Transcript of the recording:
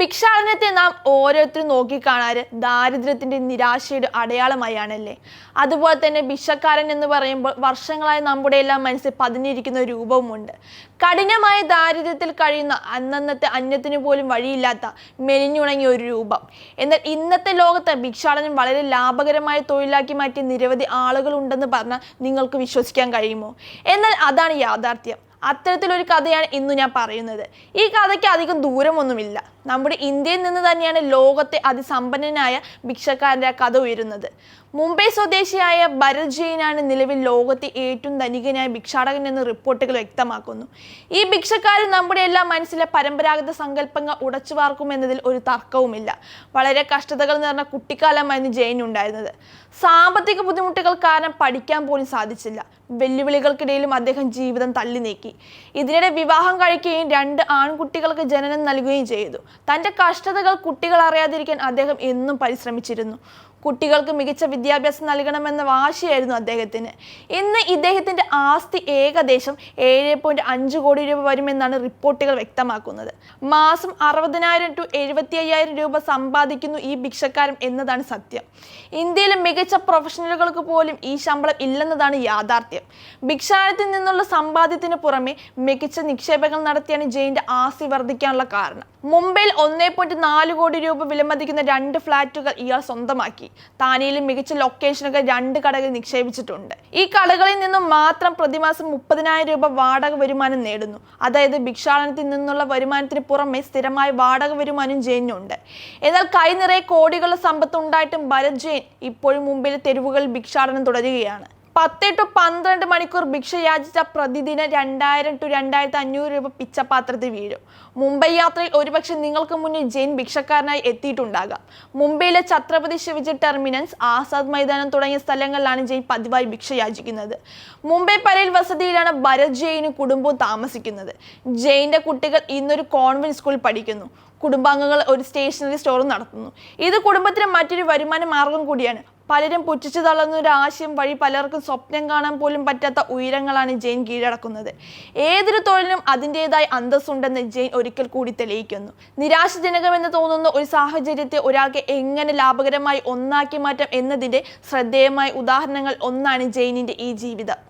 ഭിക്ഷാടനത്തെ നാം ഓരോരുത്തരും നോക്കിക്കാണാറ് ദാരിദ്ര്യത്തിന്റെ നിരാശയുടെ അടയാളമായാണല്ലേ? അതുപോലെ തന്നെ ഭിക്ഷക്കാരൻ എന്ന് പറയുമ്പോൾ വർഷങ്ങളായി നമ്മുടെ എല്ലാം മനസ്സിൽ പതിഞ്ഞിരിക്കുന്ന രൂപവുമുണ്ട്. കഠിനമായ ദാരിദ്ര്യത്തിൽ കഴിയുന്ന അന്നന്നത്തെ അന്യത്തിന് പോലും വഴിയില്ലാത്ത മെലിഞ്ഞുണങ്ങിയ ഒരു രൂപം. എന്നാൽ ഇന്നത്തെ ലോകത്ത് ഭിക്ഷാടനം വളരെ ലാഭകരമായ തൊഴിലാക്കി മാറ്റിയ നിരവധി ആളുകൾ ഉണ്ടെന്ന് പറഞ്ഞാൽ നിങ്ങൾക്ക് വിശ്വസിക്കാൻ കഴിയുമോ? എന്നാൽ അതാണ് യാഥാർത്ഥ്യം. അത്തരത്തിലൊരു കഥയാണ് ഇന്ന് ഞാൻ പറയുന്നത്. ഈ കഥയ്ക്ക് അധികം ദൂരമൊന്നുമില്ല. നമ്മുടെ ഇന്ത്യയിൽ നിന്ന് തന്നെയാണ് ലോകത്തെ അതിസമ്പന്നനായ ഭിക്ഷക്കാരന്റെ കഥ ഉയരുന്നത്. മുംബൈ സ്വദേശിയായ ഭരത് ജെയിനാണ് നിലവിൽ ലോകത്തെ ഏറ്റവും ധനികനായ ഭിക്ഷാടകൻ എന്ന് റിപ്പോർട്ടുകൾ വ്യക്തമാക്കുന്നു. ഈ ഭിക്ഷക്കാരൻ നമ്മുടെ എല്ലാ മനസ്സിലെ പരമ്പരാഗത സങ്കല്പങ്ങൾ ഉടച്ചു വാർക്കുമെന്നതിൽ ഒരു തർക്കവുമില്ല. വളരെ കഷ്ടതകൾ നിറഞ്ഞ കുട്ടിക്കാലമായിരുന്നു ജെയിൻ ഉണ്ടായിരുന്നത്. സാമ്പത്തിക ബുദ്ധിമുട്ടുകൾ കാരണം പഠിക്കാൻ പോലും സാധിച്ചില്ല. വെല്ലുവിളികൾക്കിടയിലും അദ്ദേഹം ജീവിതം തള്ളി നീക്കി ഇതിനിടെ വിവാഹം കഴിക്കുകയും രണ്ട് ആൺകുട്ടികൾക്ക് ജനനം നൽകുകയും ചെയ്തു. തന്റെ കഷ്ടതകൾ കുട്ടികൾ അറിയാതിരിക്കാൻ അദ്ദേഹം എന്നും പരിശ്രമിച്ചിരുന്നു. കുട്ടികൾക്ക് മികച്ച വിദ്യാഭ്യാസം നൽകണമെന്ന വാശിയായിരുന്നു അദ്ദേഹത്തിന്. ഇന്ന് ഇദ്ദേഹത്തിന്റെ ആസ്തി ഏകദേശം ഏഴ് പോയിന്റ് അഞ്ച് കോടി രൂപ വരുമെന്നാണ് റിപ്പോർട്ടുകൾ വ്യക്തമാക്കുന്നത്. മാസം അറുപതിനായിരം ടു എഴുപത്തി അയ്യായിരം രൂപ സമ്പാദിക്കുന്നു ഈ ഭിക്ഷക്കാരൻ എന്നതാണ് സത്യം. ഇന്ത്യയിലെ മികച്ച പ്രൊഫഷണലുകൾക്ക് പോലും ഈ ശമ്പളം ഇല്ലെന്നതാണ് യാഥാർത്ഥ്യം. ഭിക്ഷാടനത്തിൽ നിന്നുള്ള സമ്പാദ്യത്തിന് പുറമെ മികച്ച നിക്ഷേപങ്ങൾ നടത്തിയാണ് ജെയിന്റെ ആസ്തി വർദ്ധിക്കാനുള്ള കാരണം. മുംബൈയിൽ ഒന്നേ പോയിന്റ് നാല് കോടി രൂപ വിലമതിക്കുന്ന രണ്ട് ഫ്ലാറ്റുകൾ ഇയാൾ സ്വന്തമാക്കി. താനെയിലും മികച്ച ലൊക്കേഷനൊക്കെ രണ്ട് കടകൾ നിക്ഷേപിച്ചിട്ടുണ്ട്. ഈ കടകളിൽ നിന്നും മാത്രം പ്രതിമാസം മുപ്പതിനായിരം രൂപ വാടക വരുമാനം നേടുന്നു. അതായത് ഭിക്ഷാടനത്തിൽ നിന്നുള്ള വരുമാനത്തിന് പുറമെ സ്ഥിരമായ വാടക വരുമാനം ജയിനുണ്ട് എന്നാൽ കൈ നിറയെ കോടികളുടെ സമ്പത്ത് ഉണ്ടായിട്ടും ഭരത് ജെയിൻ ഇപ്പോഴും മുംബൈയിലെ തെരുവുകളിൽ ഭിക്ഷാടനം തുടരുകയാണ്. പത്ത് ടു പന്ത്രണ്ട് മണിക്കൂർ ഭിക്ഷ യാചിച്ച പ്രതിദിനം രണ്ടായിരം ടു രണ്ടായിരത്തി അഞ്ഞൂറ് രൂപ പിച്ചപാത്രത്തിൽ വീഴും. മുംബൈ യാത്രയിൽ ഒരുപക്ഷെ നിങ്ങൾക്ക് മുന്നിൽ ജെയിൻ ഭിക്ഷക്കാരനായി എത്തിയിട്ടുണ്ടാകാം. മുംബൈയിലെ ഛത്രപതി ശിവജി ടെർമിനൻസ് ആസാദ് മൈതാനം തുടങ്ങിയ സ്ഥലങ്ങളിലാണ് ജെയിൻ പതിവായി ഭിക്ഷ യാചിക്കുന്നത് മുംബൈ പരയിൽ വസതിയിലാണ് ഭരത് ജെയിനും കുടുംബവും താമസിക്കുന്നത്. ജെയിന്റെ കുട്ടികൾ ഇന്നൊരു കോൺവെന്റ് സ്കൂളിൽ പഠിക്കുന്നു. കുടുംബാംഗങ്ങൾ ഒരു സ്റ്റേഷനറി സ്റ്റോറും നടത്തുന്നു. ഇത് കുടുംബത്തിന് മറ്റൊരു വരുമാന മാർഗം കൂടിയാണ്. പലരും പുച്ഛിച്ചു തള്ളുന്ന ഒരു ആശയം വഴി പലർക്കും സ്വപ്നം കാണാൻ പോലും പറ്റാത്ത ഉയരങ്ങളാണ് ജെയിൻ കീഴടക്കുന്നത്. ഏതൊരു തൊഴിലിനും അതിന്റെതായ അന്തസ്സുണ്ടെന്ന് ജെയിൻ ഒരിക്കൽ കൂടി തെളിയിക്കുന്നു. നിരാശജനകമെന്ന് തോന്നുന്ന ഒരു സാഹചര്യത്തെ ഒരാൾക്ക് എങ്ങനെ ലാഭകരമായി ഒന്നാക്കി മാറ്റാം എന്നതിന്റെ ശ്രദ്ധേയമായ ഉദാഹരണങ്ങൾ ഒന്നാണ് ജെയിനിന്റെ ഈ ജീവിതം.